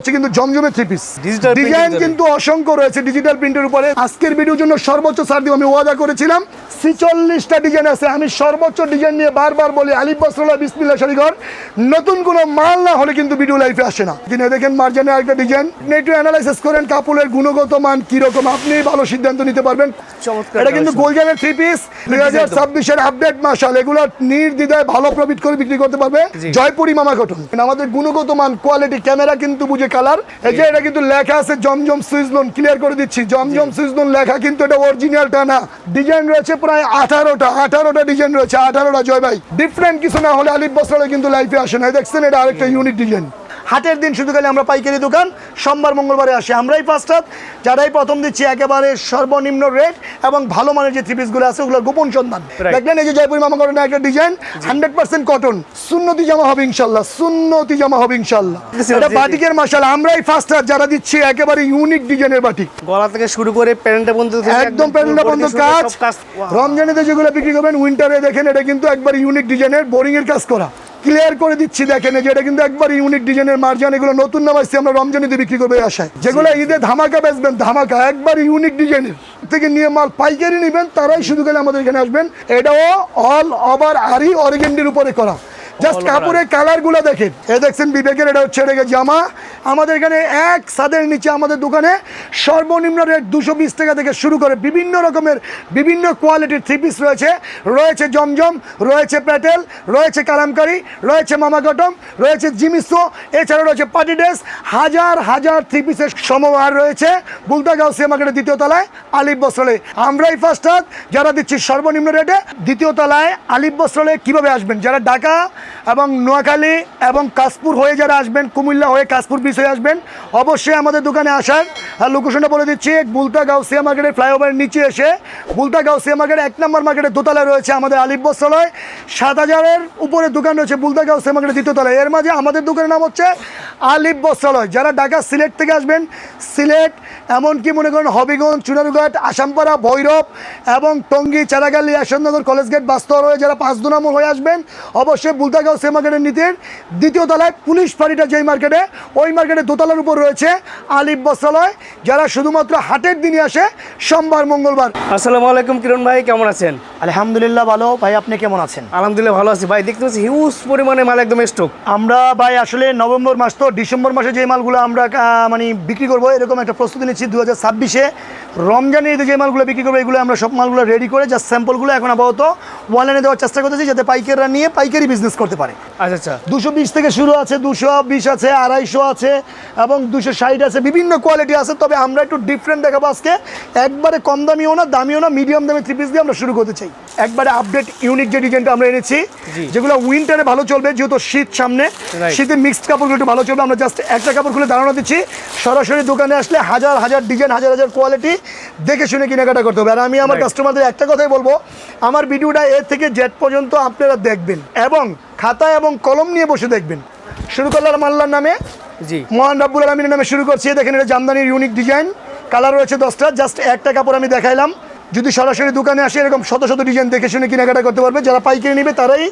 হচ্ছে কিন্তু জমজমে three piece design কিন্তু অসংখ্য রয়েছে ডিজিটাল প্রিন্টের উপরে। আজকের ভিডিওর জন্য সর্বোচ্চ ছাড় দিব আমি ওয়াদা করেছিলাম। ছিচল্লিশটা ডিজাইন আছে আমি সর্বোচ্চ ডিজাইন নিয়ে বারবার বলি আলিফ বস্ত্রালয় বিসমিল্লা শাড়িঘর নতুন কোনো মাল না হলে কিন্তু ভিডিও লাইফে আসে না। দেখেন মার্জানের একটা ডিজাইন একটু অ্যানালাইসিস করেন কাপড়ের গুণগত মান কীরকম আপনি ভালো সিদ্ধান্ত নিতে পারবেন। এটা কিন্তু গোলজানের থ্রি পিস দুই হাজার ছাব্বিশের আপডেট মাসাল এগুলো নির্দ্বিধায় ভালো প্রফিট করে বিক্রি করতে পারবে। জয়পুরি মামা কটন আমাদের গুণগত মান কোয়ালিটি ক্যামেরা কিন্তু বুঝে কালার। এই যে এটা কিন্তু লেখা আছে জমজম সুইজলন লোন ক্লিয়ার করে দিচ্ছি। জমজম সুইজলন লোন লেখা কিন্তু এটা অরিজিনালটা না। ডিজাইন রয়েছে প্রায় আঠারোটা আঠারোটা ডিজাইন রয়েছে আঠারোটা জয় ভাই। ডিফারেন্ট কিছু না হলে আলিফ বস্ত্রালয় কিন্তু লাইফে আসে না। দেখছেন এটা আরেকটা ইউনিক ডিজাইন হাটের দিন শুধু খালি আমরা পাইকারি দোকান। সোমবার মঙ্গলবারে আসি আমরাই ফার্স্ট হাত যারাই প্রথম দিচ্ছি একেবারে সর্বনিম্ন রেট এবং ভালো মানের যে থ্রি পিসগুলো আছে ওগুলোর গোপন সন্ধান. দেখলেন এই যে জয়পুরি মামা কটনের একটা ডিজাইন হান্ড্রেড পার্সেন্ট কটন সুন্নতি জামা হবে ইনশাল্লাহ সুন্নতি জামা হবে ইনশাল্লাহ। এটা। বাটিকের মাসাল আমরাই ফার্স্ট হাত যারা দিচ্ছি একেবারে ইউনিক ডিজাইনের বাটিক। গলা থেকে শুরু করে প্যান্টটা পর্যন্ত একদম প্যান্ডা বন্ধ কাজ. রমজানিতে যেগুলো বিক্রি করবেন উইন্টারে দেখেন এটা কিন্তু একবার ইউনিক ডিজাইনের বোরিং এর কাজ করা। ক্লিয়ার করে দিচ্ছি দেখেন যেটা কিন্তু একবার ইউনিক ডিজাইনের মার্জান এগুলো নতুন নাম আসছে আমরা রমজানিতে বিক্রি করবে আশায়। যেগুলো ঈদে ধামাকা বেচবেন ধামাকা একবার ইউনিক ডিজাইনের থেকে নিয়ে মাল পাইকারি নেবেন তারাই শুধু গেলে আমাদের এখানে আসবেন। এটাও অল ওভার আরি অরিগেন্ডির উপরে করা। জাস্ট কাপড়ের কালারগুলো দেখেন। এ দেখছেন বিবেকের এটা হচ্ছে এটা জামা। আমাদের এখানে এক সাদের নিচে আমাদের দোকানে সর্বনিম্ন রেট দুশো বিশ টাকা থেকে শুরু করে বিভিন্ন রকমের বিভিন্ন কোয়ালিটির থ্রি পিস রয়েছে। রয়েছে জমজম রয়েছে প্যাটেল রয়েছে কালামকারি রয়েছে মামা গটম রয়েছে জিমিসো এছাড়া রয়েছে পার্টি ড্রেস। হাজার হাজার থ্রি পিসের সমাহার রয়েছে। বুলতাগাঁও সে মার্কেটের দ্বিতীয় তলায় আলিফ বস্ত্রালয়ে। আমরাই ফার্স্ট যারা দিচ্ছি সর্বনিম্ন রেটে দ্বিতীয় তলায় আলিফ বস্ত্রালয়ে কীভাবে আসবেন? যারা ঢাকা এবং নোয়াখালী এবং কাশপুর হয়ে যারা আসবেন, কুমিল্লা হয়ে কাশপুর বিচ হয়ে আসবেন, অবশ্যই আমাদের দোকানে আসার। আর লোকেশনটা বলে দিচ্ছি, বুলতা গাউসিয়া মার্কেটের ফ্লাইওভারের নিচে এসে, বুলতা গাউসিয়া মার্কেট এক নম্বর মার্কেটের দোতলায় রয়েছে আমাদের আলিফ বস্ত্রালয়। সাত হাজারের উপরে দোকান রয়েছে বুলতা গাউসিয়া মার্কেটের দ্বিতীয় তলায়। এর মাঝে আমাদের দোকানের নাম হচ্ছে আলিফ বস্ত্রালয়। যারা ঢাকা সিলেট থেকে আসবেন, সিলেট, এমনকি মনে করেন হবিগঞ্জ, চুনারুঘাট, আসামপাড়া, ভৈরব এবং টঙ্গী, চারাগালি, আসামনগর কলেজ গেট বাস্তর হয়ে যারা পাঁচ দু নম্বর হয়ে আসবেন, অবশ্যই বুলতাগাঁও সে মার্কেটের নীতির দ্বিতীয় তলায় পুলিশ ফাঁড়িটা যেই মার্কেটে, ওই মার্কেটে দোতলার উপর রয়েছে আলিফ বস্ত্রালয়, যারা শুধুমাত্র হাটের দিনে আসে, সোমবার, মঙ্গলবার। আসসালামু আলাইকুম কিরণ ভাই, কেমন আছেন? আলহামদুলিল্লাহ ভালো। ভাই আপনি কেমন আছেন? আলহামদুলিল্লাহ ভালো আছি। ভাই দেখতে পাচ্ছি হিউজ পরিমাণে মাল একদম স্টক আমরা ভাই আসলে নভেম্বর মাস তো ডিসেম্বর মাসে যে মালগুলো আমরা মানে বিক্রি করব এরকম একটা প্রস্তুতি নিচ্ছি দু হাজার ছাব্বিশে। রমজানের ঈদে যে মালগুলো বিক্রি করব এগুলো আমরা সব মালগুলো রেডি করে জাস্ট স্যাম্পলগুলো এখন আপাতত অনলাইনে দেওয়ার চেষ্টা করতেছি যাতে পাইকাররা নিয়ে পাইকারি বিজনেস করতে পারে। আচ্ছা আচ্ছা। দুশো বিশ থেকে শুরু আছে দুশো বিশ আছে আড়াইশো আছে এবং দুশো ষাট আছে বিভিন্ন কোয়ালিটি আছে তবে আমরা একটু ডিফারেন্ট দেখাবো আজকে। একবারে কম দামিও না দামিও না মিডিয়াম দামে থ্রি পিস দিয়ে আমরা শুরু করতে চাই। একবারে আপডেট ইউনিক যে ডিজাইনটা আমরা এনেছি যেগুলো উইন্টারে ভালো চলবে যেহেতু শীত সামনে. শীতে মিক্সড কাপড়গুলো একটু ভালো চলবে আমরা জাস্ট একটা কাপড় খুলে ধারণা দিচ্ছি সরাসরি দোকানে আসলে হাজার হাজার ডিজাইন হাজার হাজার কোয়ালিটি দেখে শুনে কেনাকাটা করতে হবে। আর আমি আমার কাস্টমারদের একটা কথাই বলব আমার ভিডিওটা এর থেকে জেড পর্যন্ত আপনারা দেখবেন এবং খাতা এবং কলম নিয়ে বসে দেখবেন। শুরু করলাম মাল্লার নামে জি। মহান রাব্বুল আলমিনের নামে শুরু করছি। দেখেন এটা জামদানির ইউনিক ডিজাইন কালার রয়েছে দশটা জাস্ট একটা কাপড় আমি দেখাইলাম। যদি সরাসরি দোকানে আসে এরকম শত শত ডিজাইন দেখে শুনে কেনাকাটা করতে পারবে। যারা পাইকারি নেবে তারাই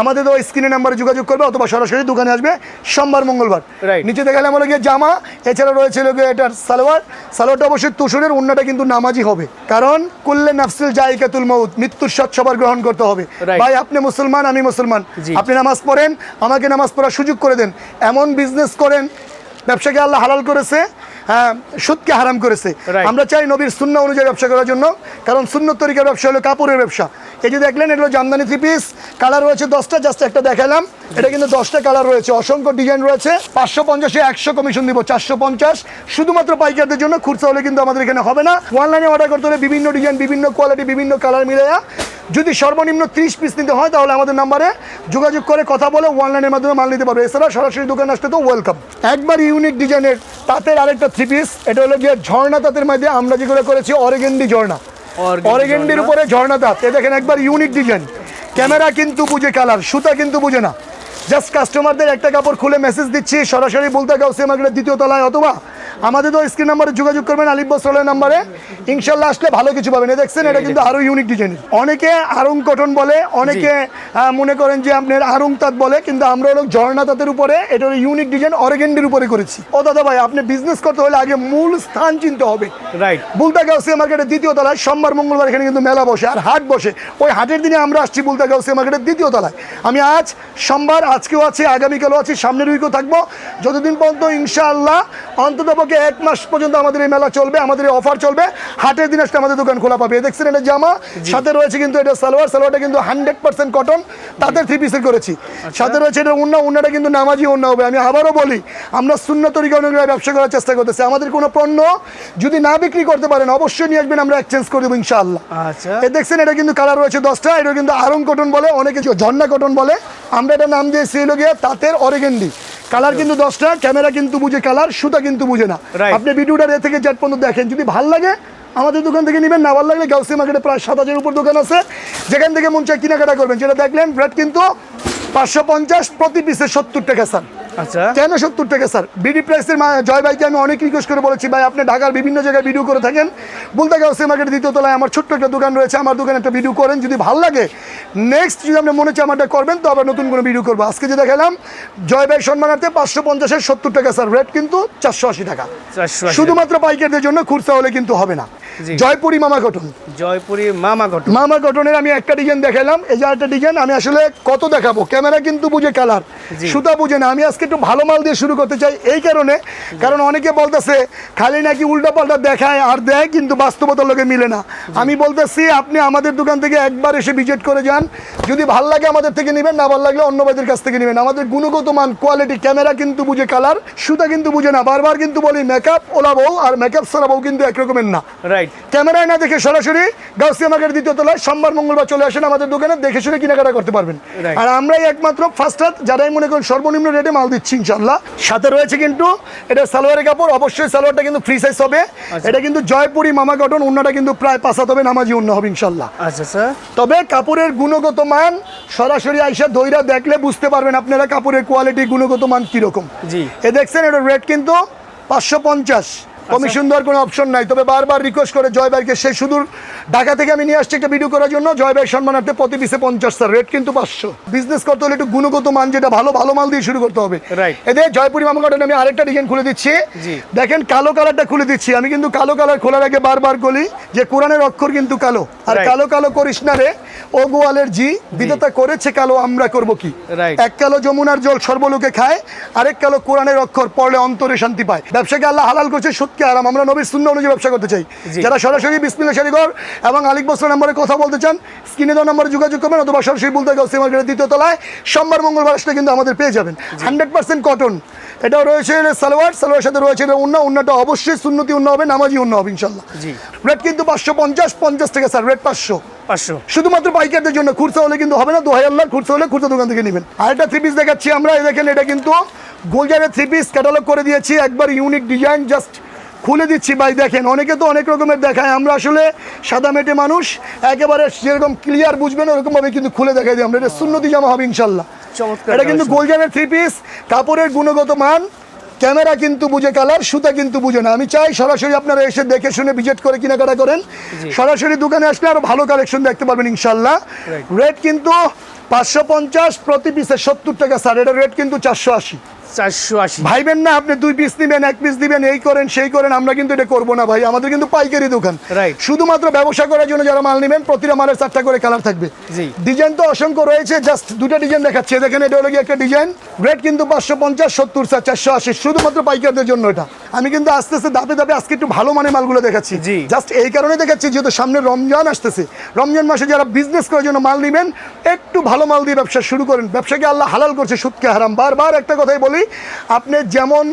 আমাদের তো স্ক্রিনের নাম্বারে যোগাযোগ করবে অথবা সরাসরি দোকানে আসবে সোমবার মঙ্গলবার। নিচে দেখালাম হলো গিয়ে জামা এছাড়া রয়েছে গিয়ে এটার সালোয়ার। সালোয়ারটা অবশ্যই তুষুরের উন্নাটা কিন্তু নামাজি হবে। কারণ কুল্লে নাফসিল জায়কাতুল মউত মৃত্যুর স্বাদ সবার গ্রহণ করতে হবে। ভাই আপনি মুসলমান আমি মুসলমান। আপনি নামাজ পড়েন আমাকে নামাজ পড়ার সুযোগ করে দেন। এমন বিজনেস করেন ব্যবসাকে আল্লাহ হালাল করেছে সুদকে হারাম করেছে। আমরা চাই নবীর শূন্য অনুযায়ী ব্যবসা করার জন্য কারণ শূন্য তরিকার ব্যবসা হলো কাপড়ের ব্যবসা। এই যে দেখলেন এগুলো জামদানি থ্রি পিস কালার রয়েছে দশটা জাস্ট একটা দেখালাম। এটা কিন্তু দশটা কালার রয়েছে অসংখ্য ডিজাইন রয়েছে। পাঁচশো পঞ্চাশে একশো কমিশন দিব চারশো পঞ্চাশ। শুধুমাত্র পাইকারদের জন্য খুচরা হলে কিন্তু আমাদের এখানে হবে না। অনলাইনে অর্ডার করতে হলে বিভিন্ন ডিজাইন বিভিন্ন কোয়ালিটি বিভিন্ন কালার মিলেয়া যদি সর্বনিম্ন ত্রিশ পিস নিতে হয় তাহলে আমাদের নাম্বারে যোগাযোগ করে কথা বলে অনলাইনের মাধ্যমে মাল নিতে পারবে। এছাড়া সরাসরি দোকানে আসতে তো ওয়েলকাম একবার ইউনিক ডিজাইনের তাঁতের আরেকটা থ্রি পিস এটা হলো গিয়ে ঝর্ণা তাঁতের মধ্যে আমরা যেগুলো করেছি অরেগেন্ডি ঝর্ণা। অরেগেন্ডির উপরে ঝর্ণা তাঁত। এ দেখেন একবার ইউনিক ডিজাইন ক্যামেরা কিন্তু বুঝে কালার সুতা কিন্তু বুঝে না। জাস্ট কাস্টমারদের একটা কাপড় খুলে মেসেজ দিচ্ছি সরাসরি বলতে গাউসে মার্কেটের দ্বিতীয় তলায় অথবা আমাদের তো স্ক্রিন নাম্বারে যোগাযোগ করবেন আলিফ বসলের নাম্বারে। ইনশাল্লাহ আসলে ভালো কিছু পাবেন। দেখছেন এটা কিন্তু আরও ইউনিক ডিজাইন অনেকে আরং কটন বলে অনেকে মনে করেন যে আপনার আরং তাঁত বলে কিন্তু আমরা হলো ঝর্ণা তাঁতের উপরে এটা ইউনিক ডিজাইন অরেগেন্ডের উপরে করেছি। ও দাদা ভাই আপনি বিজনেস করতে হলে আগে মূল স্থান চিনতে হবে। রাইট বুলতা গাউসিয়া মার্কেটের দ্বিতীয় তলায় সোমবার মঙ্গলবার এখানে কিন্তু মেলা বসে আর হাট বসে। ওই হাটের দিনে আমরা আসছি বুলতা গাউসিয়া মার্কেটের দ্বিতীয় তলায়। আমি আজ সোমবার আজকেও আছি আগামীকালও আছি সামনের উইকও থাকব। যতদিন পর্যন্ত ইনশাআল্লাহ অন্ততপক্ষে এক মাস পর্যন্ত আমাদের এই মেলা চলবে আমাদের এই অফার চলবে। হাটের দিন আসলে আমাদের দোকান খোলা পাবে। দেখছেন এটা জামা সাথে রয়েছে কিন্তু এটা সালোয়ার সালোয়ারটা কিন্তু হান্ড্রেড পার্সেন্ট কটন তাদের থ্রি পিসের করেছি। সাথে রয়েছে এটা উন্না উন্নাটা কিন্তু নামাজি উন্না হবে। আমি আবারও বলি আমরা শূন্য তরিকা অনুযায়ী ব্যবসা করার চেষ্টা করতেছি। আমাদের কোনো পণ্য যদি না বিক্রি করতে পারেন অবশ্যই নিয়ে আসবেন আমরা এক্সচেঞ্জ করে দেবো ইনশাআল্লাহ। আচ্ছা। এ দেখছেন এটা কিন্তু কালার রয়েছে দশটা এটা কিন্তু আরং কটন বলে অনেকে ঝর্ণা কটন বলে। আমরা এটা নাম দিয়েছি হলো গিয়ে তাঁতের অরেগেন্ডি কালার কিন্তু দশটা ক্যামেরা কিন্তু বুঝে কালার সুতা কিন্তু বুঝে না। আপনি ভিডিওটা এ থেকে জ্যাট পর্যন্ত দেখেন যদি ভালো লাগে আমাদের দোকান থেকে নেবেন। না ভালো লাগলে গাউসি মার্কেটে প্রায় সাত হাজার উপর দোকান আছে। যেখান থেকে মন চাই কেনাকাটা করবেন। যেটা দেখলেন ব্রেড কিন্তু পাঁচশো পঞ্চাশ প্রতি পিসে সত্তর টাকা স্যার আচ্ছা। কেন সত্তর টাকা স্যার? বিডি প্রাইসের জয় ভাইকে আমি অনেক রিকোয়েস্ট করে বলেছি ভাই আপনি ঢাকার বিভিন্ন জায়গায় ভিডিও করে থাকেন। বলতে গাউসে মার্কেটের দ্বিতীয় তলায় আমার ছোট্ট একটা দোকান রয়েছে আমার দোকানে একটা ভিডিও করেন যদি ভালো লাগে। নেক্সট যদি আপনি মনে হচ্ছে আমারটা করবেন তো আবার নতুন কোনো ভিডিও করব। আজকে যে দেখালাম জয় ভাই সম্মানার্থে পাঁচশো পঞ্চাশের সত্তর টাকা স্যার। রেট কিন্তু চারশো আশি টাকা। শুধুমাত্র পাইকারদের জন্য খুচরা হলে কিন্তু হবে না। জয়পুরি মামা কটন জয়পুরি মামা ঘটন মামা কটনের আমি একটা ডিজাইন দেখালাম এই যে একটা ডিজাইন আমি আসলে কত দেখাবো? ক্যামেরা কিন্তু বুঝে কালার সুতা বুঝে না। আমি আজকে একটু ভালো মাল দিয়ে শুরু করতে চাই এই কারণে কারণ অনেকে বলতেছে খালি নাকি উল্টা পাল্টা দেখায় আর দেয় কিন্তু বাস্তবতার লোকে মিলে না। আমি বলতেছি আপনি আমাদের দোকান থেকে একবার এসে ভিজিট করে যান। যদি ভালো লাগে আমাদের থেকে নেবেন না ভালো লাগলে অন্য ভাইদের কাছ থেকে নেবেন। আমাদের গুণগত মান কোয়ালিটি ক্যামেরা কিন্তু বুঝে কালার সুতা কিন্তু বুঝে না। বারবার কিন্তু বলি মেকআপ ওলা বউ আর মেকআপ সারা বউ কিন্তু একরকমের না। রাইট ক্যামেরায় না দেখে সরাসরি গাউসিয়া মার্কেট দ্বিতীয় তলায় সোমবার মঙ্গলবার চলে আসেন আমাদের দোকানে দেখে শুনে কেনাকাটা করতে পারবেন। আর আমরাই একমাত্র ফার্স্ট হাত যারাই মনে করেন সর্বনিম্ন রেটে মাল দিচ্ছি ইনশাল্লাহ সাথে রয়েছে কিন্তু এটা সালোয়ারের কাপড় অবশ্যই সালোয়ারটা কিন্তু ফ্রি সাইজ হবে। এটা কিন্তু জয়পুরি মামা কটন অন্যটা কিন্তু প্রায় পাঁচাত হবে নামাজি অন্য হবে ইনশাল্লাহ আচ্ছা স্যার তবে কাপড়ের গুণগত মান সরাসরি আইসা দইরা দেখলে বুঝতে পারবেন আপনারা কাপড়ের কোয়ালিটি গুণগত মান কীরকম। জি। এ দেখছেন এটা রেট কিন্তু পাঁচশো পঞ্চাশ। কমিশন দেওয়ার কোনো অপশন নাই। তবে বারবার রিকোয়েস্ট করে জয় ভাইকে সে সুদূর ঢাকা থেকে আমি নিয়ে আসছি একটা ভিডিও করার জন্য। জয় ভাই সম্মানার্থে প্রতি পিসে পঞ্চাশ স্যার রেট কিন্তু পাঁচশো। বিজনেস করতে হলে একটু গুণগত মান যেটা ভালো ভালো মাল দিয়ে শুরু করতে হবে. এদের জয়পুরি মামা কটনে আমি আরেকটা ডিজাইন খুলে দিচ্ছি। দেখেন কালো কালারটা খুলে দিচ্ছি। আমি কিন্তু কালো কালার খোলার আগে বারবার বলি যে কোরআনের অক্ষর কিন্তু কালো। আর কালো কালো করিস না রে। ও গোয়ালের জি বিধাতা করেছে কালো আমরা করব কি? এক কালো যমুনার জল সর্বলোকে খায় আরেক কালো কোরআনের অক্ষর পড়লে অন্তরে শান্তি পায়। ব্যবসাকে আল্লাহ হালাল করছে সত্যি আরাম আমরা নবীর শূন্য অনুযায়ী ব্যবসা করতে চাই। যারা সরাসরি বিসমিল্লা শাড়িঘর এবং আলিক বস্ত্র নম্বরে কথা বলতে চান স্ক্রিনে দেওয়া নম্বরে যোগাযোগ করবেন অথবা সরাসরি বলতে গেছে মার্কেটের দ্বিতীয় তলায়। সোমবার মঙ্গলবার আসলে কিন্তু আমাদের পেয়ে যাবেন। Hundred percent cotton. এটাও রয়েছে সালোয়ার। সালোয়ার সাথে রয়েছে এটা উন্না। উন্নাটা অবশ্যই সুন্নতি উন্ন হবে নামাজি উন্ন হবে ইনশাল্লাহ রেট কিন্তু পাঁচশো পঞ্চাশ পঞ্চাশ থেকে স্যার রেট পাঁচশো। পাঁচশো। শুধুমাত্র পাইকারদের জন্য। খুচরা হলে কিন্তু হবে না দোহাই আল্লাহ খুচরা হলে খুচরা দোকান থেকে নেবেন। আর একটা থ্রি পিস দেখাচ্ছি আমরা এই দেখেন এটা কিন্তু গোলজারের থ্রি পিস ক্যাটালগ করে দিয়েছি। একবার ইউনিক ডিজাইন জাস্ট খুলে দিচ্ছি ভাই দেখেন অনেকে তো অনেক রকমের দেখায়। আমরা আসলে সাদা মেটে মানুষ একেবারে যেরকম ক্লিয়ার বুঝবেন ওরকমভাবে কিন্তু খুলে দেখাই দিই আমরা। এটা সুন্নতি জামা হবে ইনশাল্লাহ। এটা কিন্তু। গোলজারের থ্রি পিস কাপড়ের গুণগত মান ক্যামেরা কিন্তু বুঝে কালার সুতা কিন্তু বুঝে না। আমি চাই সরাসরি আপনারা এসে দেখে শুনে ভিজিট করে কেনাকাটা করেন। সরাসরি দোকানে আসলে আরও ভালো কালেকশন দেখতে পারবেন ইনশাল্লাহ। রেট কিন্তু পাঁচশো পঞ্চাশ প্রতি পিসে সত্তর টাকা স্যার এটা রেট কিন্তু চারশো আশি। চারশো আশি। ভাইবেন না আপনি দুই পিস দিবেন এক পিস দিবেন এই করেন সেই করেন আমরা কিন্তু এটা করব না ভাই আমাদের কিন্তু পাইকারি দোকান। রাইট শুধুমাত্র ব্যবসা করার জন্য যারা মাল নেবেন প্রতিটা মালের চারটা করে কালার থাকবে। ডিজাইন তো অসংখ্য রয়েছে জাস্ট দুটো ডিজাইন দেখাচ্ছে। দেখেন এটা হলো একটা ডিজাইন। রেট কিন্তু পাঁচশো পঞ্চাশ সত্তর চারশো আশি শুধুমাত্র পাইকারদের জন্য এটা। আমি কিন্তু আস্তে আস্তে দাপে দাপে আজকে একটু ভালো মানে মালগুলো দেখাচ্ছি। জাস্ট এই কারণে দেখাচ্ছি যেহেতু সামনে রমজান আসতেছে। রমজান মাসে যারা বিজনেস করার জন্য মাল নেবেন একটু ভালো মাল দিয়ে ব্যবসা শুরু করেন। ব্যবসাকে আল্লাহ হালাল করছে সুদকে হারাম। বারবার একটা কথাই বলি আপনি যেমন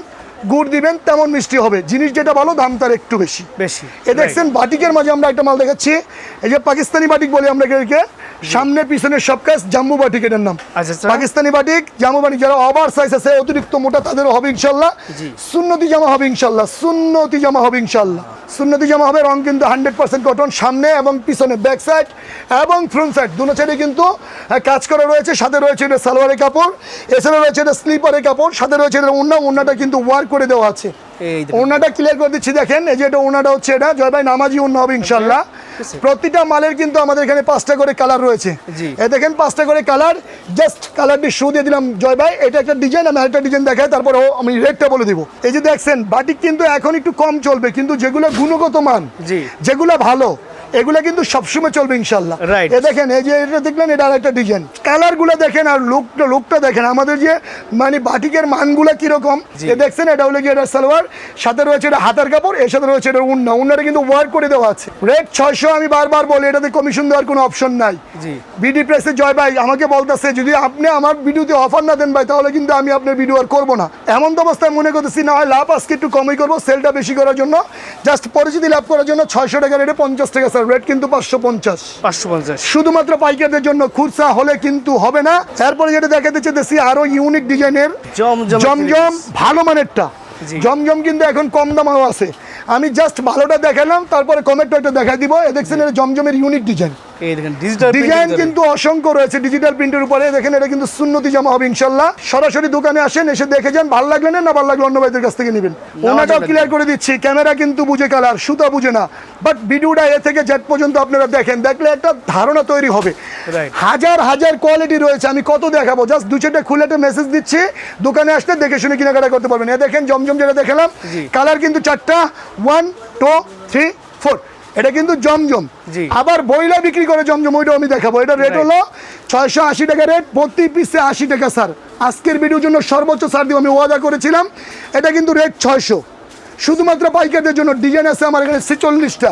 গুড় দিবেন তেমন মিষ্টি হবে। জিনিস যেটা ভালো দাম তার একটু বেশি। বেশি এ দেখছেন বাটিকের মাঝে আমরা একটা মাল দেখাচ্ছি। এই যে পাকিস্তানি বাটিক বলি আমরা এদেরকে সামনে পিছনে সব কাজ জাম্বু বাটিক এটার নাম। আচ্ছা, আচ্ছা। পাকিস্তানি বাটিক জামু বাটিক যারা ওভার সাইজ আছে অতিরিক্ত মোটা তাদেরও হবে ইনশাল্লাহ। জি। সুন্নতি জামা হবে ইনশাল্লাহ সুন্নতি জামা হবে ইনশাল্লাহ। সুন্নতি জামা হবে, রং কিন্তু হান্ড্রেড পার্সেন্ট কটন সামনে এবং পিছনে ব্যাক সাইড এবং ফ্রন্ট সাইড দুটো সাইডে কিন্তু কাজ করা রয়েছে। সাথে রয়েছে এটা সালোয়ারের কাপড় এছাড়া রয়েছে এটা স্লিপারের কাপড়, সাথে রয়েছে এটা উন্না উন্নাটা কিন্তু ওয়ার্ক করে দেওয়া আছে। ওনাটা ক্লিয়ার করে দিচ্ছি দেখেন এই যে এটা ওনাটা হচ্ছে এটা জয় ভাই নামাজি অন্য হবে ইনশাল্লাহ প্রতিটা মালের কিন্তু আমাদের এখানে পাঁচটা করে কালার রয়েছে। এ দেখেন পাঁচটা করে কালার জাস্ট কালারটি শু দিয়ে দিলাম জয় ভাই এটা একটা ডিজাইন আমি আরেকটা ডিজাইন দেখাই তারপরে আমি রেটটা বলে দিব। এই যে দেখছেন বাটিক কিন্তু এখন একটু কম চলবে কিন্তু যেগুলো গুণগত মান যেগুলো ভালো এগুলো কিন্তু সবসময় চলবে ইনশাল্লাহ. এ দেখেন এই যে এটা দেখলেন এটা আরেকটা ডিজাইন কালারগুলো দেখেন আর লুকটা লুকটা দেখেন। আমাদের যে মানে বাটিকের মানগুলো কীরকম এ দেখছেন এটা হলো গিয়ে এটা সালোয়ার সাথে রয়েছে এটা হাতার কাপড় এর সাথে রয়েছে এটা উন্না। উন্নাটা কিন্তু ওয়ার্ক করে দেওয়া আছে। রেট ছয়শো আমি বারবার বলি এটাতে কমিশন দেওয়ার কোনো অপশন নাই। বিডি প্রেসে জয় ভাই আমাকে বলতেছে যদি আপনি আমার ভিডিওতে অফার না দেন ভাই তাহলে কিন্তু আমি আপনার ভিডিও আর করব না। এমন তো অবস্থায় মনে করতেছি না হয় লাভ আজকে একটু কমই করব সেলটা বেশি করার জন্য। জাস্ট পরিচিতি লাভ করার জন্য ছয়শো টাকা রেটে পঞ্চাশ টাকা স্যার রেট কিন্তু পাঁচশো পঞ্চাশ। পাঁচশো পঞ্চাশ। শুধুমাত্র পাইকারদের জন্য খুরসা হলে কিন্তু হবে না। তারপরে যেটা দেখাতে চাইতেছি আরও ইউনিক ডিজাইনের জমজম ভালো মানেরটা। জমজম কিন্তু এখন কম দামেও আছে। আমি জাস্ট ভালোটা দেখালাম তারপরে কমেন্টটা একটা দেখাই দিব। এ দেখছেন এটা জমজমের ইউনিক ডিজাইন এই দেখেন ডিজিটাল ডিজাইন কিন্তু অসংখ্য রয়েছে ডিজিটাল প্রিন্টের উপরে। দেখেন এটা কিন্তু সুন্নতি জামা হবে ইনশাল্লাহ সরাসরি দোকানে আসেন এসে দেখে যান ভালো লাগলে না না ভালো লাগলে অন্য ভাইদের কাছ থেকে নেবেন। ওনাটাও ক্লিয়ার করে দিচ্ছি ক্যামেরা কিন্তু বুঝে কালার সুতা বুঝে না। বাট ভিডিওটা এ থেকে জেট পর্যন্ত আপনারা দেখেন দেখলে একটা ধারণা তৈরি হবে। হাজার হাজার কোয়ালিটি রয়েছে আমি কত দেখাবো? জাস্ট দু চারটে খুলে একটা মেসেজ দিচ্ছি দোকানে আসলে দেখে শুনে কেনাকাটা করতে পারবেন। এ দেখেন জমজম যেটা দেখালাম কালার কিন্তু চারটা ওয়ান টু থ্রি ফোর এটা কিন্তু জমজম। জি। আবার বইলা বিক্রি করে জমজম ওইটাও আমি দেখাবো। এটা রেট হলো ছয়শো আশি টাকা রেট প্রতি পিসে আশি টাকা স্যার। আজকের ভিডিওর জন্য সর্বোচ্চ ছাড় দিব আমি ওয়াদা করেছিলাম। এটা কিন্তু রেট ছয়শো। শুধুমাত্র পাইকারদের জন্য ডিজাইন আছে আমার এখানে ছেচল্লিশটা।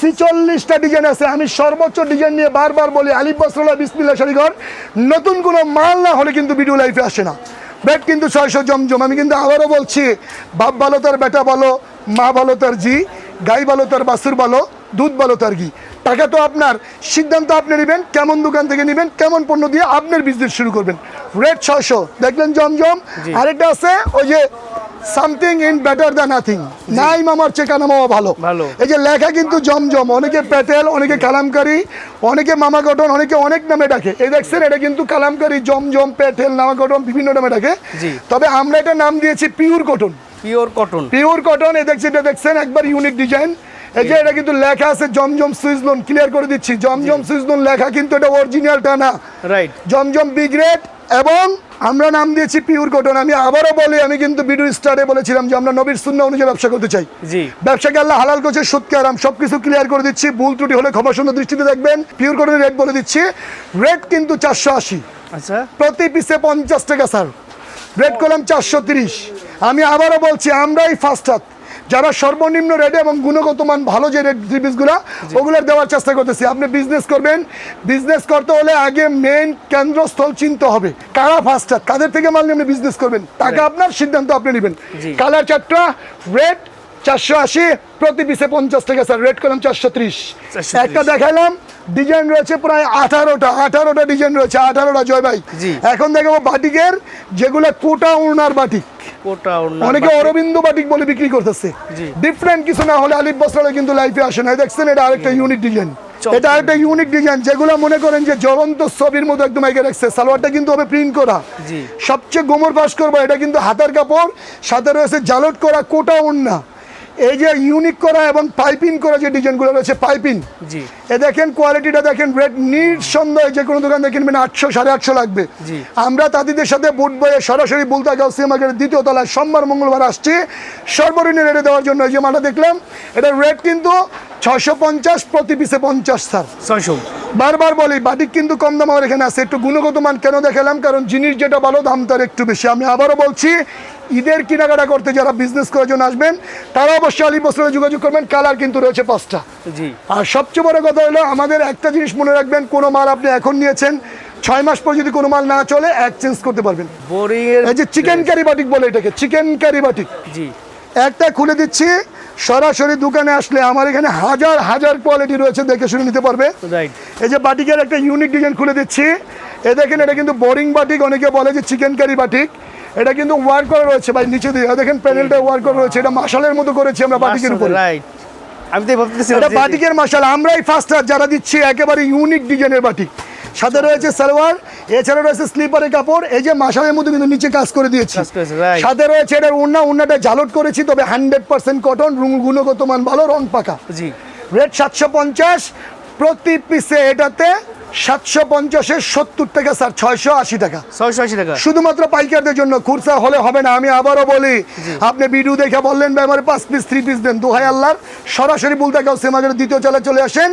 ছিচল্লিশটা ডিজাইন আছে। আমি সর্বোচ্চ ডিজাইন নিয়ে বারবার বলি আলিফ বসরলা বিসমিল্লা শাড়িঘর নতুন কোনো মাল না হলে কিন্তু ভিডিও লাইফে আসে না। বেড কিন্তু ছয়শো জমজম। আমি কিন্তু আবারও বলছি বাপ ভালো তার বেটা ভালো মা ভালো তার জি। গাই ভালো তার বাসুর ভালো দুধ ভালো তার ঘি। টাকা তো আপনার। সিদ্ধান্ত আপনি নেবেন কেমন দোকান থেকে নেবেন কেমন পণ্য দিয়ে আপনার বিজনেস শুরু করবেন। রেট ছশো দেখলেন জমজম। আরেকটা আছে ওই যে something in better than nothing নাই মামার চেকা নামাও ভালো। ভালো। এই যে লেখা কিন্তু জমজম অনেকে প্যাটেল অনেকে কালামকারি অনেকে মামা গঠন অনেকে অনেক নামে ডাকে। এই দেখছেন এটা কিন্তু কালামকারি জমজম প্যাটেল নামা গঠন বিভিন্ন নামে ডাকে। তবে আমরা এটা নাম দিয়েছি pure cotton pure cotton. Pure cotton এই দেখছেন এটা দেখছেন একবার ইউনিক ডিজাইন এই যে এটা কিন্তু লেখা আছে জমজম সুইজলন ক্লিয়ার করে দিচ্ছি জমজম সুইজলন লেখা কিন্তু এটা অরিজিনালটা না। রাইট জমজম বিগ রেট এবং আমরা নাম দিয়েছি পিওর কটন। আমি আবারও বলি আমি কিন্তু ভিডিও স্টারে বলেছিলাম যে আমরা নবীর শূন্য অনুযায়ী ব্যবসা করতে চাই। জি। ব্যবসাকে আল্লাহ হালাল করছে সুদকে আরাম সব কিছু ক্লিয়ার করে দিচ্ছি। ভুল ত্রুটি হলে ক্ষমা সুন্দর দৃষ্টিতে দেখবেন। পিওর কটনের রেট বলে দিচ্ছি। রেট কিন্তু চারশো আশি। আচ্ছা। প্রতি পিসে পঞ্চাশ টাকা স্যার রেট করলাম চারশো তিরিশ। আমি আবারও বলছি আমরাই ফার্স্ট যারা সর্বনিম্ন রেটে এবং গুণগত মান ভালো যে রেট জিনিসগুলো ওগুলো দেওয়ার চেষ্টা করতেছি। আপনি বিজনেস করবেন। বিজনেস করতে হলে আগে মেন কেন্দ্রস্থল চিনতে হবে। কারা ফার্স্ট হাত কাদের থেকে মাল নিয়ে আপনি বিজনেস করবেন? টাকা আপনার সিদ্ধান্ত আপনি নেবেন। কালার চারটা রেট চারশো আশি প্রতি পিসে পঞ্চাশ টাকা স্যার রেড করলাম চারশো ত্রিশ। একটা দেখালাম ডিজাইন রয়েছে প্রায় আঠারোটা আঠারোটা ডিজাইন রয়েছে আঠারোটা জয় ভাই। এখন দেখাবো বাটিকের যেগুলো কোটা উনার বাটিক। অনেকে অরবিন্দ বাটিক বলে বিক্রি করতেছে। ডিফারেন্ট কিছু না হলে আলিফ বস্ত্রালয় কিন্তু লাইফে আসে না। দেখছেন এটা আরেকটা ইউনিক ডিজাইন। এটা আরেকটা ইউনিক ডিজাইন যেগুলো মনে করেন যে জ্বলন্ত ছবির মতো একদম এগিয়ে রাখছে। সালোয়ারটা কিন্তু হবে প্রিন্ট করা। সবচেয়ে গোমর পাস করব এটা কিন্তু হাতার কাপড়। সাথে রয়েছে জালট করা কোটা উন্না এই যে ইউনিক করা এবং পাইপিং করা যে ডিজাইনগুলো রয়েছে পাইপিং। জি। এ দেখেন কোয়ালিটিটা দেখেন রেট নিঃসন্দেহে যে কোনো দোকান থেকে কিনবেন আটশো সাড়ে আটশো লাগবে। আমরা তাদের সাথে বুট বয়ে সরাসরি বুলতা গাউসিয়া মার্কেটের দ্বিতীয় তলায় সোমবার মঙ্গলবার আসছি। সর্বনিম্ন রেটে দেওয়ার জন্য এই যে মালটা দেখলাম এটার রেট কিন্তু ছশো পঞ্চাশ প্রতি পিসে পঞ্চাশ স্যার ছয়শো। বারবার বলি বাটিক কিন্তু কম দাম আমার এখানে আছে। একটু গুণগত মান কেন দেখালাম? কারণ জিনিস যেটা ভালো দাম তার একটু বেশি। আমি আবারও বলছি ঈদের কেনাকাটা করতে যারা বিজনেস করার জন্য আসবেন তারা অবশ্যই আলী বস্ত্রে যোগাযোগ করবেন। কালার কিন্তু রয়েছে পাঁচটা। জি। আর সবচেয়ে বড় কথা হলো আমাদের একটা জিনিস মনে রাখবেন কোনো মাল আপনি এখন নিয়েছেন ছয় মাস পর যদি কোনো মাল না চলে এক চেঞ্জ করতে পারবেন। বোরিং এই যে চিকেন কারি বাটিক বলে এটাকে চিকেন কারি বাটিক জি। একটা খুলে দিচ্ছি সরাসরি দোকানে আসলে আমার এখানে হাজার হাজার কোয়ালিটি রয়েছে দেখে শুনে নিতে পারবে। এই যে বাটিকের একটা ইউনিক ডিজাইন খুলে দিচ্ছি। এ দেখেন এটা কিন্তু বোরিং বাটিক অনেকে বলে যে চিকেন কারি বাটিক এটা কিন্তু ওয়ার্ক করা রয়েছে ভাই নিচে দিয়ে। দেখেন প্যানেলটা ওয়ার্ক করা রয়েছে এটা মাসালের মতো করেছি আমরা বাটিকের উপরে। রাইট আমি তো ভাবতেছি এটা বাটিকের মাসাল আমরাই ফার্স্ট যারা দিচ্ছি একেবারে ইউনিক ডিজাইনের বাটিক সাথে রয়েছে সালোয়ার এছাড়া রয়েছে স্লিপারের কাপড় এই যে মাসালের মধ্যে কিন্তু নিচে কাজ করে দিয়েছি. সাথে রয়েছে এটার উন্না উন্নাটা জালট করেছি তবে হান্ড্রেড পার্সেন্ট কটন রুম গুণগত মান ভালো রং পাকা। জি। রেট সাতশো পঞ্চাশ প্রতি পিসে এটাতে সাতশো পঞ্চাশের সত্তর টাকা স্যার ছয়শো আশি টাকা। ছয়শো আশি টাকা। শুধুমাত্র পাইকারদের জন্য খুরসা হলে হবে না আমি আবারও বলি আপনি ভিডিও দেখে বললেন ভাই আমার পাঁচ পিস থ্রি পিস দেন দোহাই আল্লাহর। সরাসরি বলতে গাও সেমাগের দ্বিতীয় চালে চলে আসেন।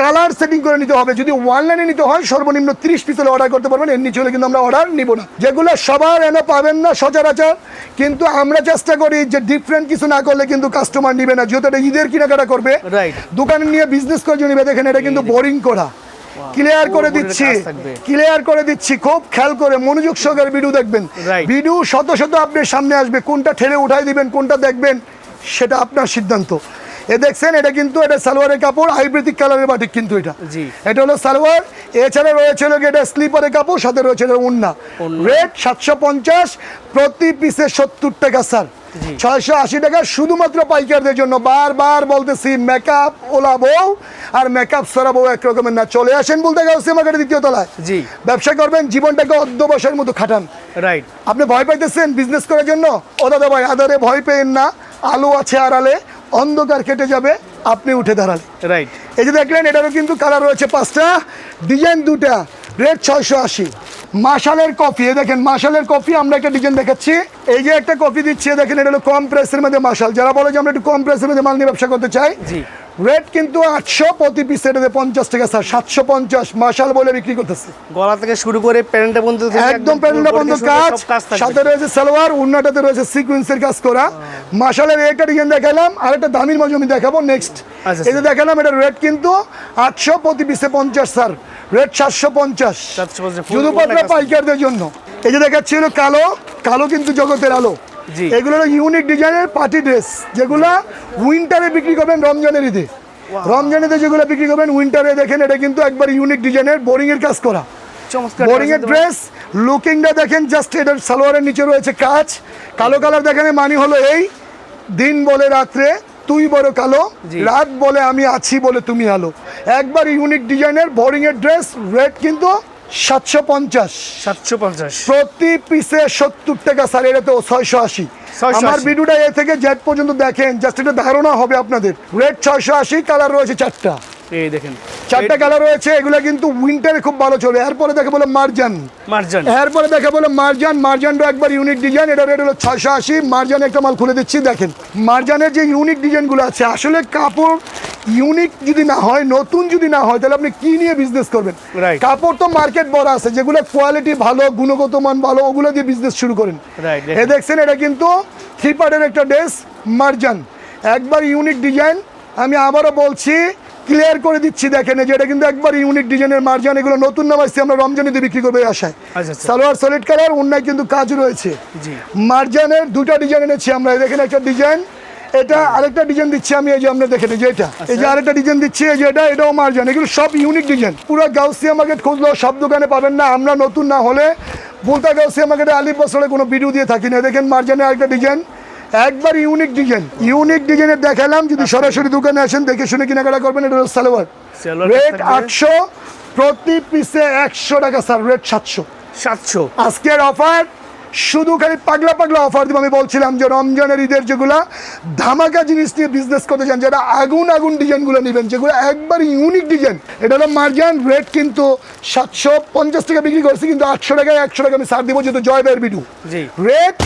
কালার সেটিং করে নিতে হবে যদি অনলাইনে নিতে হয় সর্বনিম্ন তিরিশ পিস হলে অর্ডার করতে পারবেন এর নিচে হলে কিন্তু আমরা অর্ডার নিব না। যেগুলো সবার এনে পাবেন না সচরাচর কিন্তু আমরা চেষ্টা করি যে ডিফারেন্ট কিছু না করলে কিন্তু কাস্টমার নিবে না যেহেতু এটা ঈদের কেনাকাটা করবে. দোকানে নিয়ে বিজনেস করে নিবে দেখেন এটা কিন্তু বোরিং করা। ক্লিয়ার করে দিচ্ছি। ক্লিয়ার করে দিচ্ছি। খুব খেয়াল করে মনোযোগ সহকারে ভিডিও দেখবেন। ভিডিও শত শত আপনার সামনে আসবে। কোনটা ঠেলে উঠাই দিবেন কোনটা দেখবেন সেটা আপনার সিদ্ধান্ত। এ দেখছেন এটা কিন্তু এটা সালোয়ারের কাপড় আইব্রিতিক কালারের বাটিক কিন্তু এটা। জি। এটা হলো সালোয়ার এছাড়া রয়েছে এটা স্লিপারের কাপড় সাথে রয়েছে এটা উন্না। রেট সাতশো পঞ্চাশ প্রতি পিসে সত্তর টাকা স্যার ছয়শো আশি টাকা শুধুমাত্র পাইকারদের জন্য। বারবার বলতেছি মেকআপ ওলা বউ আর মেকআপ সরা বউ এক রকমের না। চলে আসেন বলতে গেছে মার্কেটের দ্বিতীয় তলায়। জি। ব্যবসা করবেন জীবনটাকে অধ্যবসায়ের মতো খাটান। রাইট আপনি ভয় পাইতেছেন বিজনেস করার জন্য? ও দাদা ভাই আদারে ভয় পেয়েন না। আলো আছে আড়ালে অন্ধকার কেটে যাবে আপনি উঠে দাঁড়ালেন রাইট এই যে দেখলেন এটারও কিন্তু কালার রয়েছে পাঁচটা। ডিজাইন দুটা রেট ছয়শো আশি। মাশালের কফি এ দেখেন মাশালের কফি আমরা একটা ডিজাইন দেখাচ্ছি। এই যে একটা কফি দিচ্ছি দেখেন এটা হলো কম প্রেসের মধ্যে মাশাল যারা বলে যে আমরা একটু কম প্রেসের মধ্যে মাল নিয়ে ব্যবসা করতে চাই জি। রেট কিন্তু আটশো প্রতি পিস এটাতে পঞ্চাশ টাকা স্যার সাতশো পঞ্চাশ। মাশাল বলে বিক্রি করতেছে। গলা থেকে শুরু করে প্যান্টটা পর্যন্ত একদম প্যান্ডা বন্ধ কাজ। সাথে রয়েছে সালোয়ার উন্নাটাতে রয়েছে সিকুয়েন্সের কাজ করা। মাশালের একটা ডিজাইন দেখালাম আর একটা দামির মাঝে আমি দেখাবো নেক্সট আচ্ছা, এই যে দেখালাম এটা রেট কিন্তু আটশো প্রতি পিসে পঞ্চাশ স্যার রেট সাতশো পঞ্চাশ। 750 শুধুমাত্র পাইকারদের জন্য। এই যে দেখাচ্ছি হলো কালো। কালো কিন্তু জগতের আলো। এগুলো হলো ইউনিক ডিজাইনের পার্টি ড্রেস যেগুলো উইন্টারে বিক্রি করবেন রমজানের ঈদে। রমজানের যেগুলো বিক্রি করবেন উইন্টারে দেখেন এটা কিন্তু একবার ইউনিক ডিজাইনের বোরিং এর কাজ করা। বোরিং এর ড্রেস লুকিংটা দেখেন জাস্ট এটার সালোয়ারের নিচে রয়েছে কাজ কালো কালার দেখেন মানে হলো এই দিন বলে রাত্রে তুই বড় কালো রাত বলে আমি আছি বলে তুমি আলো। একবার ইউনিক ডিজাইনের বোরিং এর ড্রেস রেড কিন্তু সাতশো পঞ্চাশ। সাতশো পঞ্চাশ। প্রতি পিসে সত্তর টাকা স্যার এটা তো ছয়শো আশি। 680 আমার ভিডিওটা এ থেকে জেড পর্যন্ত দেখেন জাস্ট এটা ধারণা হবে আপনাদের। রেট ছয়শো আশি কালার রয়েছে চারটা। এই দেখেন। চারটা কালার রয়েছে এগুলো কিন্তু উইন্টারে খুব ভালো চলে। এরপরে দেখে বলে মার্জান মার্জান এরপরে দেখে বলে মার্জান মার্জানটা একবার ইউনিক ডিজাইন এটা রেট হলো ছয়শো আশি। মার্জান একটা মাল খুলে দিচ্ছি দেখেন। মার্জানের যে ইউনিক ডিজাইনগুলো আছে আসলে কাপড় ইউনিক যদি না হয় নতুন যদি না হয় তাহলে আপনি কি নিয়ে বিজনেস করবেন? কাপড় তো মার্কেট বড় আছে যেগুলো কোয়ালিটি ভালো গুণগত মান ভালো ওগুলো দিয়ে বিজনেস শুরু করেন। এ দেখছেন এটা কিন্তু থ্রি পার্টের একটা ড্রেস মার্জান একবার ইউনিক ডিজাইন আমি আবারও বলছি ক্লিয়ার করে দিচ্ছি দেখেন যে এটা কিন্তু একবার ইউনিক ডিজাইনের মার্জান এগুলো নতুন নাম আসছে আমরা রমজানিতে বিক্রি করব আশায়। আচ্ছা, আচ্ছা। সালোয়ার সলিড কালার অন্যায় কিন্তু কাজ রয়েছে। মার্জানের দুটা ডিজাইন এনেছি আমরা দেখেন একটা ডিজাইন এটা আরেকটা ডিজাইন দিচ্ছি আমি এই যে আমরা দেখেন এই যে এটা। এই যে আরেকটা ডিজাইন দিচ্ছি এই যে এটা এটাও মার্জান এগুলো সব ইউনিক ডিজাইন পুরো গাউসিয়া মার্কেট খুঁজলেও সব দোকানে পাবেন না। আমরা নতুন না হলে বলতা গাউসিয়া মার্কেটে আলিপ বছরে কোনো ভিডিও দিয়ে থাকি না। দেখেন মার্জানের আরেকটা ডিজাইন একবার ইউনিক ডিজাইন ইউনিক ডিজাইনের দেখালাম যদি সরাসরি দোকানে আসেন দেখে শুনে কেনাকাটা করবেন এটা হলো সালোয়ার। সালোয়ার রেট আটশো প্রতি পিসে একশো টাকা স্যার রেট সাতশো। সাতশো। আজকের অফার শুধু খালি পাগলা পাগলা অফার দিব আমি বলছিলাম যে রমজানের ঈদের যেগুলা ধামাকা জিনিস নিয়ে বিজনেস করতে চান যেটা আগুন আগুন ডিজাইনগুলো নেবেন যেগুলো একবার ইউনিক ডিজাইন এটা হলো মার্জান রেট কিন্তু সাতশো পঞ্চাশ টাকা বিক্রি করছি কিন্তু আটশো টাকায় একশো টাকা আমি সার দিব যেহেতু জয় ভাইয়ের বিডু রেট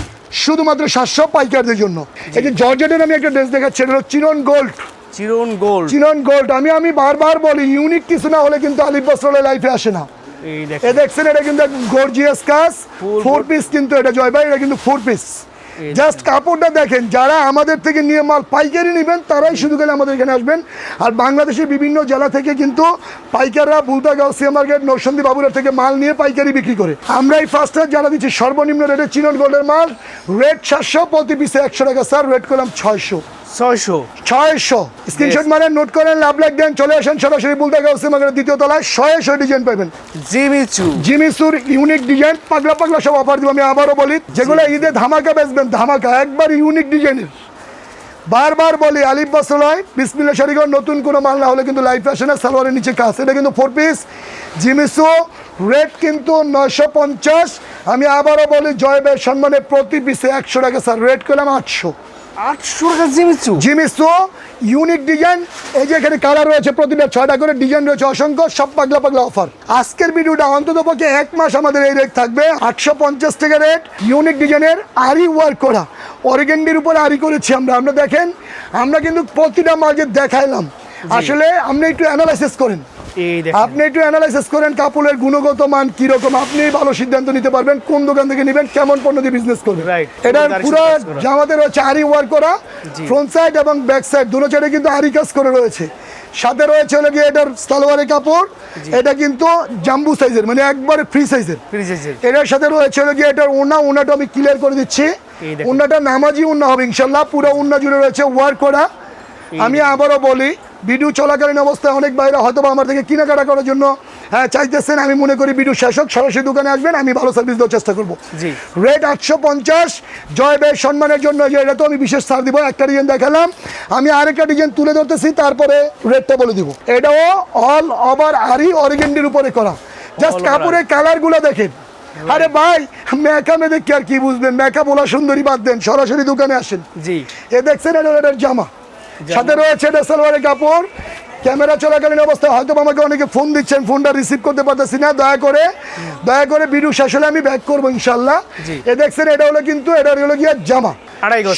শুধুমাত্র সাতশো পাইকারদের জন্য। এই যে জর্জেটের আমি একটা ড্রেস দেখাচ্ছি এটা হলো চিরন গোল্ড চিরন গোল্ড চিরন গোল্ড আমি আমি বারবার বলি ইউনিক কিছু না হলে কিন্তু আলিপ বস্ত্রালয় লাইফে আসে না। এই দেখছেন এটা কিন্তু গর্জিয়াস কাজ। ফোর পিস কিন্তু এটা জয় ভাই এটা কিন্তু ফোর পিস জাস্ট কাপড়টা দেখেন যারা আমাদের থেকে নিয়ে মাল পাইকারি নেবেন তারাই শুধু গেলে আমাদের এখানে আসবেন। আর বাংলাদেশের বিভিন্ন জেলা থেকে কিন্তু পাইকাররা বুলতা গাউসিয়া মার্কেট নরসন্দী বাবুরা থেকে মাল নিয়ে পাইকারি বিক্রি করে। আমরা এই ফার্স্টার যারা দিচ্ছি সর্বনিম্ন রেটে চিনন গোল্ডের মাল রেট সাতশো প্রতি পিসে একশো টাকা স্যার রেট করলাম ছয়শো। ছয়শো। ছয়শো। স্ক্রিনশট মানে নোট করেন লাভ লাইক দেন চলে আসেন সরাসরি বুলতা গাউসিয়া মার্কেটের দ্বিতীয় তলায়। ছয়শো ডিজাইন পাবেন জিমিচু জিমিসুর ইউনিক ডিজাইন পাগলা পাগলা সব অফার দিব আমি আবারও বলি যেগুলো ঈদে ধামাকা বেচবেন ধামাকা একবার ইউনিক ডিজাইনের বারবার বলি আলিফ বাসলয় বিসমিল্লা শরীগর নতুন কোনো মাল না হলে কিন্তু লাইফ আসে না সালোয়ারের নিচে কাজ। এটা কিন্তু ফোর পিস জিমিসো রেট কিন্তু নয়শো পঞ্চাশ। আমি আবারও বলি জয় জয়বের সম্মানে প্রতি পিসে একশো টাকা স্যার রেট করলাম আটশো। আটশো টাকা জিমিচু জিমিসো ইউনিক ডিজাইন এই যে এখানে কালার রয়েছে প্রতিটা ছয়টা করে ডিজাইন রয়েছে অসংখ্য সব পাগলা পাগলা অফার আজকের ভিডিওটা অন্তত পক্ষে এক মাস আমাদের এই রেট থাকবে আটশো পঞ্চাশ টাকা রেট ইউনিক ডিজাইনের আরি ওয়ার্ক করা। অরিগেন্ডির উপরে আরি করেছি আমরা আমরা দেখেন আমরা কিন্তু প্রতিটা মার্কেট দেখাইলাম। আসলে আপনি একটু অ্যানালাইসিস করেন। আপনি একটু অ্যানালাইসিস করেন কাপড়ের গুণগত মান কীরকম আপনি ভালো সিদ্ধান্ত নিতে পারবেন কোন দোকান থেকে নেবেন কেমন পণ্য দিয়ে বিজনেস করবেন. এটার পুরো। জামাতে রয়েছে আরি ওয়ার করা ফ্রন্ট সাইড এবং ব্যাক সাইড দুটো সাইডে কিন্তু আরি কাজ করে রয়েছে। সাথে রয়েছে হলো গিয়ে এটার সালোয়ারের কাপড় এটা কিন্তু জাম্বু সাইজের মানে একবারে ফ্রি সাইজের এটার সাথে রয়েছে হলো গিয়ে এটার ওনা ওনাটা আমি ক্লিয়ার করে দিচ্ছি। ওনাটা নামাজি উন্না হবে ইনশাল্লাহ পুরো উন্না জুড়ে রয়েছে ওয়ার করা। আমি আবারও বলি ভিডিও চলাকালীন অবস্থায় অনেক বাইরে হয়তো আমার থেকে কেনাকাটা করার জন্য হ্যাঁ চাইতেছেন। আমি মনে করি ভিডিও শেষ হোক সরাসরি দোকানে আসবেন আমি ভালো সার্ভিস দেওয়ার চেষ্টা করব। রেট আটশো পঞ্চাশ জয় বেশ সম্মানের জন্য যে এটা তো আমি বিশেষ ছাড় দিব একটা ডিজাইন দেখালাম। আমি আরেকটা ডিজাইন তুলে ধরতেছি তারপরে রেটটা বলে দিব। এটাও অল ওভার আরি অরিগেন্ডির উপরে করা। জাস্ট কাপড়ের কালারগুলো দেখেন। আরে ভাই মেকআপে দেখে আর কি বুঝবেন? মেকআপ ওলা সুন্দরী বাদ দেন সরাসরি দোকানে আসেন। জি। এ দেখছেন এটা জামা। সাথে রয়েছে এটা সালোয়ারের কাপড় ক্যামেরা চলাকালীন অবস্থায় হয়তো আমাকে অনেকে ফোন দিচ্ছেন ফোনটা রিসিভ করতে পারতেছি না দয়া করে দয়া করে ভিডিও শেষ হলে আমি ব্যাক করব ইনশাল্লাহ এ দেখছেন এটা হলো কিন্তু এটা হলো গিয়ে জামা।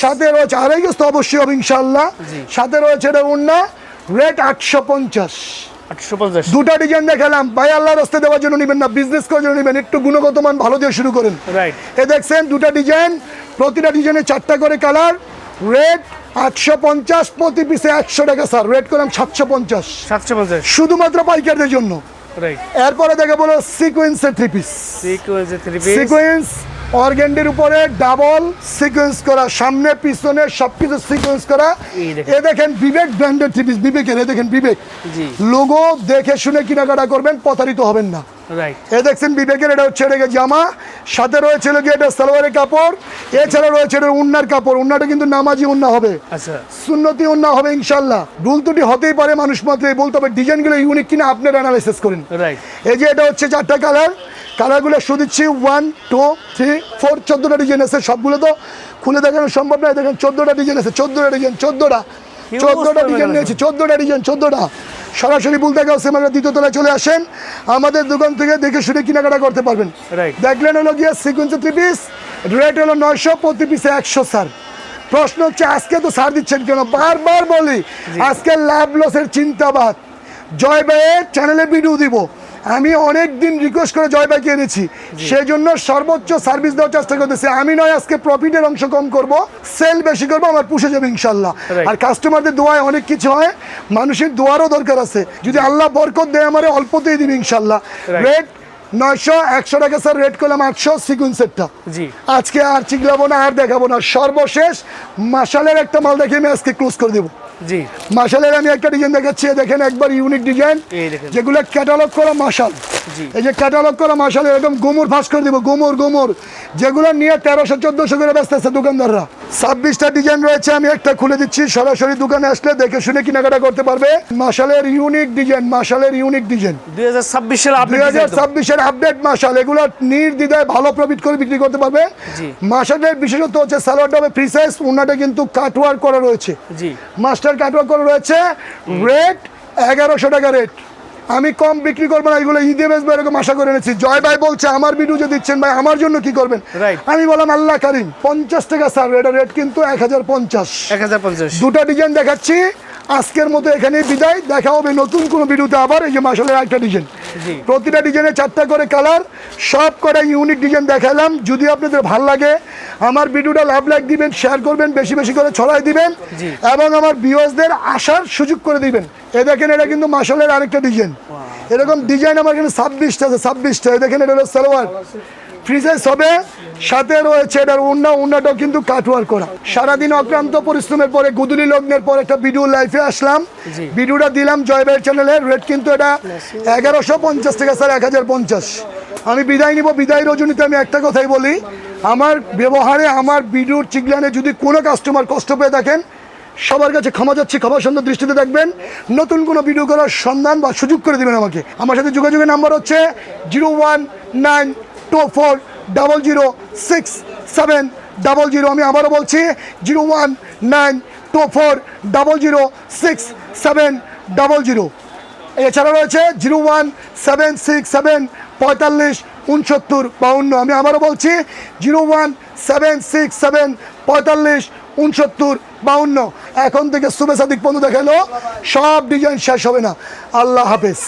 সাথে রয়েছে আড়াই গজ তো অবশ্যই হবে ইনশাল্লাহ সাথে রয়েছে এটা উন্না রেট আটশো পঞ্চাশ। দুটা ডিজাইন দেখালাম ভাই আল্লাহ রাস্তা দেওয়ার জন্য নেবেন না বিজনেস করার জন্য নেবেন একটু গুণগত মান ভালো দিয়ে শুরু করেন। এ দেখছেন দুটা ডিজাইন প্রতিটা ডিজাইনে চারটা করে কালার রেড আটশো পঞ্চাশ প্রতি পিসে একশো টাকা স্যার রেড করলাম সাতশো পঞ্চাশ। সাতশো পঞ্চাশ। শুধুমাত্র পাইকারদের জন্য। এরপরে দেখে বলো সিকোয়েন্সের থ্রি পিস সিকোয়েন্স অর্গেন্ডির উপরে ডাবল সিকোয়েন্স করা সামনে পিছনে সবকিছু সিকোয়েন্স করা। এ দেখেন বিবেক ব্র্যান্ডের থ্রি পিস বিবেকের এ দেখেন বিবেক। লোগো দেখে শুনে কেনাকাটা করবেন প্রতারিত হবেন না। এ দেখছেন বিবেকের এটা হচ্ছে এটা জামা। সাথে রয়েছে গিয়ে এটা সালোয়ারের কাপড়। এছাড়া রয়েছে এটা উন্নার কাপড়। উন্নাটা কিন্তু নামাজি উন্না হবে। আচ্ছা। সুন্নতি উন্না হবে ইনশাল্লাহ। ভুল ত্রুটি হতেই পারে মানুষ বলতে হবে। ডিজাইনগুলো ইউনিক কিনা আপনার অ্যানালাইসিস করেন। রাইট এই যে এটা হচ্ছে চারটা কালার কালারগুলো শো দিচ্ছি। ওয়ান টু থ্রি ফোর চোদ্দোটা ডিজাইন আছে সবগুলো তো। খুলে দেখানো সম্ভব নয়। দেখেন চোদ্দোটা ডিজাইন আছে। চোদ্দোটা ডিজাইন চোদ্দোটা। চোদ্দোটা ডিজাইন। নিয়েছি। চোদ্দোটা ডিজাইন চোদ্দোটা। সরাসরি বলতে গেছে আমরা দ্বিতীয় তলায় চলে আসেন। আমাদের দোকান থেকে দেখে শুনে কেনাকাটা করতে পারবেন. দেখলেন হলো গিয়ে সিকুয়েন্সে থ্রি পিস রেট হলো নয়শো প্রতি পিসে একশো স্যার প্রশ্ন হচ্ছে আজকে তো সার দিচ্ছেন কেন? বারবার বলি আজকে লাভ লসের চিন্তাবাদ। জয় ভাইয়ের চ্যানেলে ভিডিও দিব। আমি অনেক দিন রিকোয়েস্ট করে জয় ভাইকে এনেছি। সেই জন্য সর্বোচ্চ সার্ভিস দেওয়ার চেষ্টা করতেছি। আমি নয় আজকে প্রফিটের অংশ কম করব সেল বেশি করব আমার পুষে যাবে ইনশাল্লাহ। আর কাস্টমারদের দোয়ায় অনেক কিছু হয় মানুষের দোয়ারও দরকার আছে। যদি আল্লাহ বরকত দেয় আমার অল্পতেই দিবে ইনশাল্লাহ। রেট নয়শো একশো টাকা স্যার রেট করলাম আটশো সিকুয়েন্সেরটা জি। আজকে আর চিগলাবো না আর দেখাবো না। সর্বশেষ মাসালের একটা মাল দেখে আমি আজকে ক্লোজ করে দেবো। জি। মাসালের আমি একটা ডিজাইন দেখাচ্ছি দেখেন একবার ইউনিক ডিজাইন যেগুলো ক্যাটালগ করা মাসাল এই যে ক্যাটালগ করা মাসাল এরকম গোমর ফাঁস করে দেবো গোমর গোমর। যেগুলো নিয়ে তেরোশো চোদ্দশো করে ব্যস্ত আছে দোকানদাররা। ছাব্বিশটা ডিজাইন রয়েছে আমি একটা খুলে দিচ্ছি সরাসরি দোকানে আসলে দেখে শুনে কেনাকাটা করতে পারবে। মাসালের ইউনিক ডিজাইন মাসালের ইউনিক ডিজাইন দুই হাজার দুই ছাব্বিশের আপডেট মাসাল এগুলো নির্দ্বিধায় ভালো প্রফিট করে বিক্রি করতে পারবে। জি। বিশেষত্ব হচ্ছে সালোয়ারটা হবে ফ্রি সাইজ উন্নাটা কিন্তু কাটওয়ার করা রয়েছে। জি। মাস্টার কাটওয়ার করে রয়েছে। রেট এগারোশো টাকা রেট আমি কম বিক্রি করব না এগুলো ঈদে বেসবো এরকম আশা করে এনেছি। জয় ভাই বলছে আমার ভিডিও যে দিচ্ছেন ভাই আমার জন্য কি করবেন? আমি বললাম আল্লাহ কারিম পঞ্চাশ টাকা স্যার এটা রেট কিন্তু এক হাজার পঞ্চাশ। এক হাজার পঞ্চাশ। দুটা ডিজাইন দেখাচ্ছি। আজকের মতো এখানে বিদায়। দেখা হবে নতুন কোনো ভিডিওতে আবার। এই যে মাসালের একটা ডিজাইন প্রতিটা ডিজাইনে চারটা করে কালার সব কটা ইউনিক ডিজাইন দেখালাম। যদি আপনাদের ভালো লাগে আমার ভিডিওটা লাভ লাইক দিবেন শেয়ার করবেন বেশি বেশি করে ছড়াই দিবেন এবং আমার ভিউয়ার্সদের আসার সুযোগ করে দিবেন। এ দেখেন এটা কিন্তু মাসালের আরেকটা ডিজাইন এরকম ডিজাইন আমার এখানে ছাব্বিশটা আছে ছাব্বিশটা। এ দেখেন এটা হলো সালোয়ার। ফ্রিজেস হবে। সাথে রয়েছে এটার উন্না উন্নাটাও কিন্তু কাটওয়ার করা। সারাদিন অক্লান্ত পরিশ্রমের পরে গুদুলি লগ্নের পর একটা ভিডিও লাইফে আসলাম। ভিডিওটা দিলাম জয় ভাইয়ের চ্যানেলে রেট কিন্তু এটা এগারোশো পঞ্চাশ থেকে স্যার এক হাজার পঞ্চাশ। আমি বিদায় নিব বিদায় রজনীতে আমি একটা কথাই বলি। আমার ব্যবহারে আমার ভিডিওর চিগলানে যদি কোনো কাস্টমার কষ্ট পেয়ে থাকেন সবার কাছে ক্ষমা যাচ্ছি ক্ষমা সুন্দর দৃষ্টিতে দেখবেন। নতুন কোনো ভিডিও করার সন্ধান বা সুযোগ করে দেবেন আমাকে। আমার সাথে যোগাযোগের নাম্বার হচ্ছে zero one nine two four double zero six seven double zero আমি আবারও বলছি zero one nine two four double zero six seven double zero এছাড়া রয়েছে zero one seven six seven পঁয়তাল্লিশ উনসত্তর বাউন্ন। আমি আবারও বলছি zero one seven six seven পঁয়তাল্লিশ উনসত্তর বাউন্ন। এখন থেকে শুভেচ্ছা দিক পর্যন্ত দেখাল, সব ডিজাইন শেষ হবে না। আল্লাহ হাফেজ।